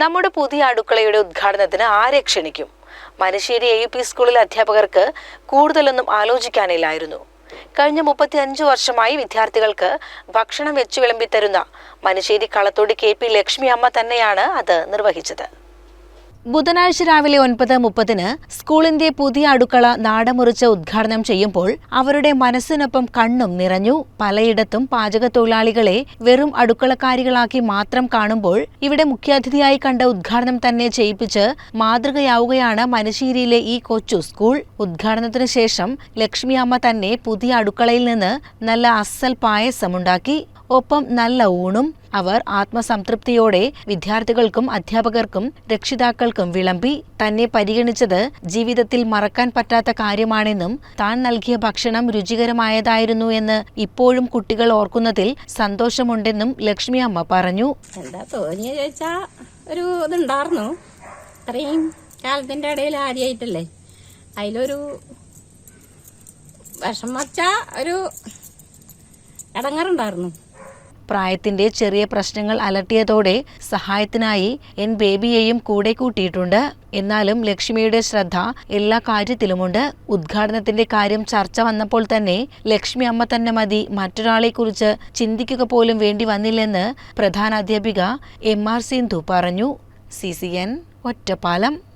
നമ്മുടെ പുതിയ അടുക്കളയുടെ ഉദ്ഘാടനത്തിന് ആരെ ക്ഷണിക്കും? Manassery A U P school അധ്യാപകർക്ക് കൂടുതലൊന്നും ആലോചിക്കാനില്ലായിരുന്നു. കഴിഞ്ഞ മുപ്പത്തി അഞ്ച് വർഷമായി വിദ്യാർത്ഥികൾക്ക് ഭക്ഷണം വെച്ചു വിളമ്പിത്തരുന്ന മനശ്ശേരി കളത്തോടി കെ പി ലക്ഷ്മി അമ്മ തന്നെയാണ് അത് നിർവഹിച്ചത്. ബുധനാഴ്ച രാവിലെ ഒൻപത് മുപ്പതിന് സ്കൂളിന്റെ പുതിയ അടുക്കള നാടമുറിച്ച് ഉദ്ഘാടനം ചെയ്യുമ്പോൾ അവരുടെ മനസ്സിനൊപ്പം കണ്ണും നിറഞ്ഞു പലയിടത്തും പാചകത്തൊഴിലാളികളെ വെറും അടുക്കളക്കാരികളാക്കി മാത്രം കാണുമ്പോൾ ഇവിടെ മുഖ്യാതിഥിയായി കണ്ട ഉദ്ഘാടനം തന്നെ ചെയ്യിപ്പിച്ച് മാതൃകയാവുകയാണ് മനശ്ശേരിയിലെ ഈ കൊച്ചു സ്കൂൾ. ഉദ്ഘാടനത്തിനു ശേഷം ലക്ഷ്മി അമ്മ തന്നെ പുതിയ അടുക്കളയിൽ നിന്ന് നല്ല അസൽ പായസമുണ്ടാക്കി ഒപ്പം നല്ല ഊണും അവർ ആത്മസംതൃപ്തിയോടെ വിദ്യാർത്ഥികൾക്കും അധ്യാപകർക്കും രക്ഷിതാക്കൾക്കും വിളമ്പി തന്നെ പരിഗണിച്ചത് ജീവിതത്തിൽ മറക്കാൻ പറ്റാത്ത കാര്യമാണെന്നും താൻ നൽകിയ ഭക്ഷണം രുചികരമായതായിരുന്നു എന്ന് ഇപ്പോഴും കുട്ടികൾ ഓർക്കുന്നതിൽ സന്തോഷമുണ്ടെന്നും ലക്ഷ്മി അമ്മ പറഞ്ഞു. ഒരു ഇതുണ്ടായിരുന്നു അത്രയും കാലത്തിന്റെ ഇടയിൽ ആദ്യമായിട്ടല്ലേ അതിലൊരു വിഷം വച്ച ഒരു ഇടങ്ങറുണ്ടായിരുന്നു പ്രായത്തിന്റെ ചെറിയ പ്രശ്നങ്ങൾ അലട്ടിയതോടെ സഹായത്തിനായി എൻ ബേബിയെയും കൂടെ കൂട്ടിയിട്ടുണ്ട്. എന്നാലും ലക്ഷ്മിയുടെ ശ്രദ്ധ എല്ലാ കാര്യത്തിലുമുണ്ട്. ഉദ്ഘാടനത്തിന്റെ കാര്യം ചർച്ച വന്നപ്പോൾ തന്നെ ലക്ഷ്മി അമ്മ തന്നെ മതി മറ്റൊരാളെ കുറിച്ച് ചിന്തിക്കുക പോലും വേണ്ടി വന്നില്ലെന്ന് പ്രധാന അധ്യാപിക എം ആർ സിന്ധു പറഞ്ഞു. C C N Ottapalam.